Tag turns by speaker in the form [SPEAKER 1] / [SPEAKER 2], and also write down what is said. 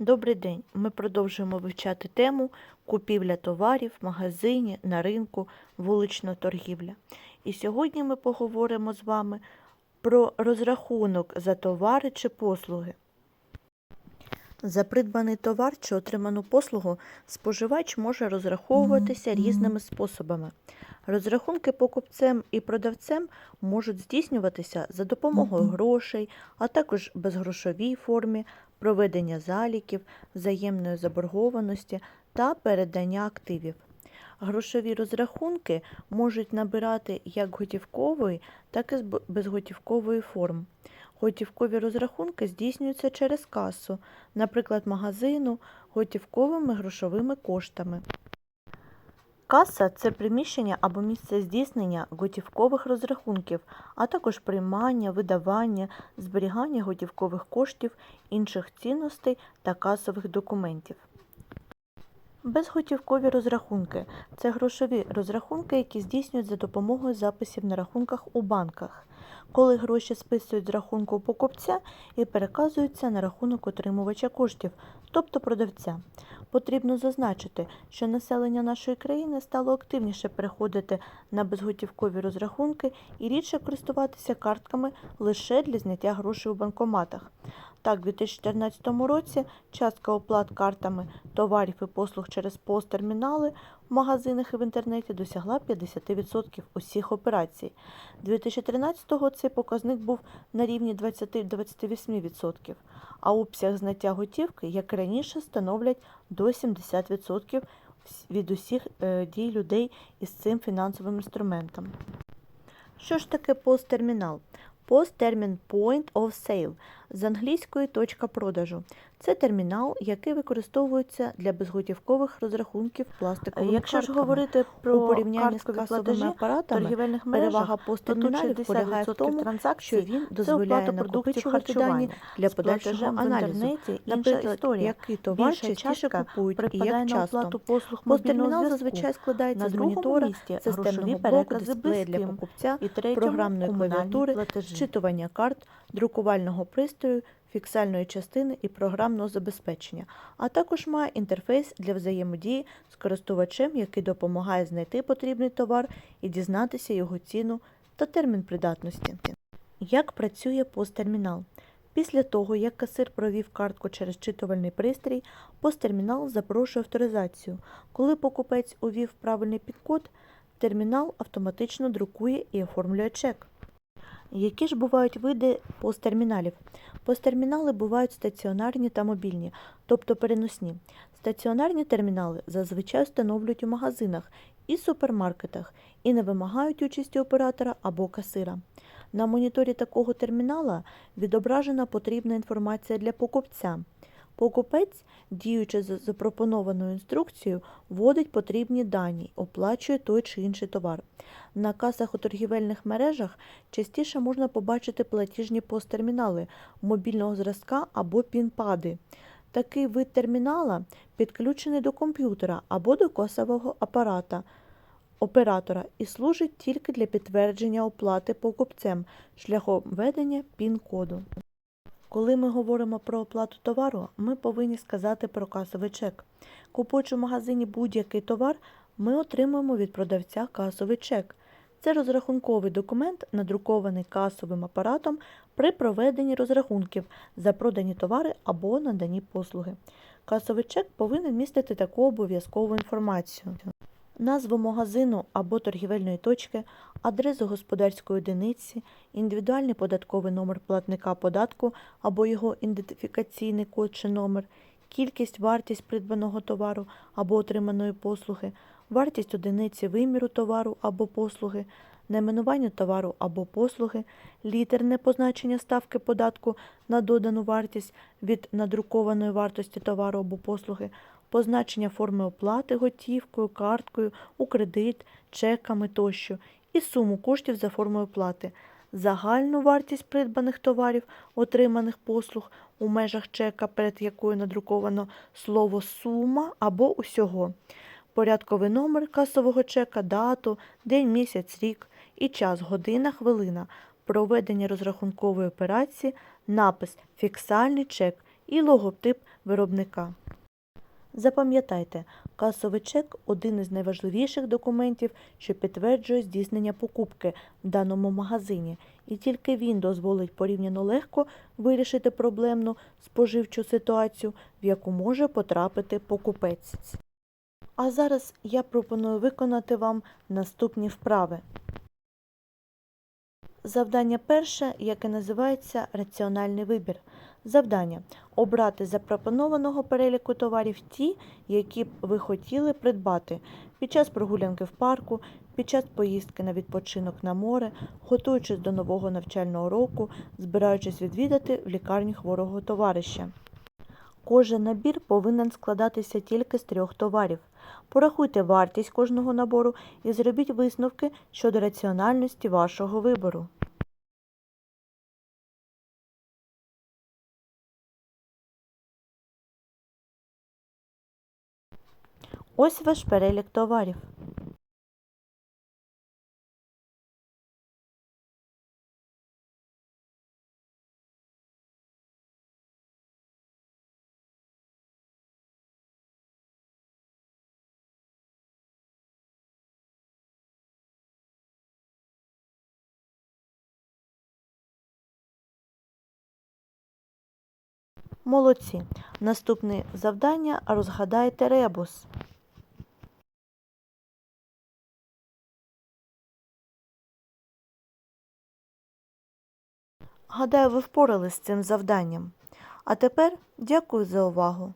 [SPEAKER 1] Добрий день! Ми продовжуємо вивчати тему купівля товарів в магазині, на ринку, вулична торгівля. І сьогодні ми поговоримо з вами про розрахунок за товари чи послуги. За придбаний товар чи отриману послугу споживач може розраховуватися різними способами. Розрахунки покупцем і продавцем можуть здійснюватися за допомогою грошей, а також безгрошовій формі, проведення заліків, взаємної заборгованості та передання активів. Грошові розрахунки можуть набирати як готівкової, так і безготівкової форм. Готівкові розрахунки здійснюються через касу, наприклад, магазину, готівковими грошовими коштами. Каса це приміщення або місце здійснення готівкових розрахунків, а також приймання, видавання, зберігання готівкових коштів, інших цінностей та касових документів. Безготівкові розрахунки це грошові розрахунки, які здійснюють за допомогою записів на рахунках у банках, коли гроші списують з рахунку покупця і переказуються на рахунок отримувача коштів, тобто продавця. Потрібно зазначити, що населення нашої країни стало активніше переходити на безготівкові розрахунки і рідше користуватися картками лише для зняття грошей у банкоматах. Так, у 2014 році частка оплат картами товарів і послуг через посттермінали в магазинах і в інтернеті досягла 50% усіх операцій. 2013-го цей показник був на рівні 20-28%, а обсяг зняття готівки, як раніше, становлять до 70% від усіх е, дій людей із цим фінансовим інструментом. Що ж таке посттермінал? Посттермін Point of Sale з англійської точка продажу. Це термінал, який використовується для безготівкових розрахунків пластиковими
[SPEAKER 2] Якщо ж говорити
[SPEAKER 1] у
[SPEAKER 2] про
[SPEAKER 1] порівнянні з касовими
[SPEAKER 2] платежі,
[SPEAKER 1] апаратами,
[SPEAKER 2] торгівельних мережах,
[SPEAKER 1] перевага посттерміналів полягає в тому, що він дозволяє накопичувати дані
[SPEAKER 2] харчування
[SPEAKER 1] для подальшого аналізу. Наприклад,
[SPEAKER 2] історія.
[SPEAKER 1] який товар частіше купують і як часто.
[SPEAKER 2] послуг
[SPEAKER 1] Посттермінал зазвичай складається з монітора,
[SPEAKER 2] місці
[SPEAKER 1] системного блоку, дисплея для покупця,
[SPEAKER 2] І
[SPEAKER 1] програмної клавіатури, зчитування карт, друкувального пристрою, фіксальної частини і програмного забезпечення, а також має інтерфейс для взаємодії з користувачем, який допомагає знайти потрібний товар і дізнатися його ціну та термін придатності. Як працює посттермінал? Після того, як касир провів картку через читувальний пристрій, посттермінал запрошує авторизацію. Коли покупець увів правильний пін-код, термінал автоматично друкує і оформлює чек. Які ж бувають види посттерміналів? Посттермінали бувають стаціонарні та мобільні, тобто переносні. Стаціонарні термінали зазвичай встановлюють у магазинах і супермаркетах і не вимагають участі оператора або касира. На моніторі такого термінала відображена потрібна інформація для покупця. Покупець, діючи за запропонованою інструкцією, вводить потрібні дані, оплачує той чи інший товар. На касах у торгівельних мережах частіше можна побачити платіжні посттермінали мобільного зразка або пін-пади. Такий вид термінала підключений до комп'ютера або до касового апарата оператора і служить тільки для підтвердження оплати покупцем шляхом введення пін-коду. Коли ми говоримо про оплату товару, ми повинні сказати про касовий чек. Купуючи в магазині будь-який товар, ми отримуємо від продавця касовий чек. Це розрахунковий документ, надрукований касовим апаратом при проведенні розрахунків за продані товари або надані послуги. Касовий чек повинен містити таку обов'язкову інформацію. Назву магазину або торгівельної точки, адресу господарської одиниці, індивідуальний податковий номер платника податку або його ідентифікаційний код чи номер, кількість, вартість придбаного товару або отриманої послуги, вартість одиниці виміру товару або послуги, найменування товару або послуги, літерне позначення ставки податку на додану вартість від надрукованої вартості товару або послуги, позначення форми оплати готівкою, карткою, у кредит, чеками тощо і суму коштів за формою оплати, загальну вартість придбаних товарів, отриманих послуг у межах чека, перед якою надруковано слово сума або усього, порядковий номер касового чека, дату, день, місяць, рік і час, година, хвилина, проведення розрахункової операції, напис фіксальний чек і логотип виробника. Запам'ятайте, касовий чек один із найважливіших документів, що підтверджує здійснення покупки в даному магазині, і тільки він дозволить порівняно легко вирішити проблемну споживчу ситуацію, в яку може потрапити покупець. А зараз я пропоную виконати вам наступні вправи. Завдання перше, яке називається раціональний вибір. Завдання обрати запропонованого переліку товарів ті, які б ви хотіли придбати під час прогулянки в парку, під час поїздки на відпочинок на море, готуючись до нового навчального року, збираючись відвідати в лікарню хворого товариша. Кожен набір повинен складатися тільки з трьох товарів. Порахуйте вартість кожного набору і зробіть висновки щодо раціональності вашого вибору. Ось ваш перелік товарів. Молодці. Наступне завдання розгадайте ребус. Гадаю, ви впоралися з цим завданням. А тепер дякую за увагу.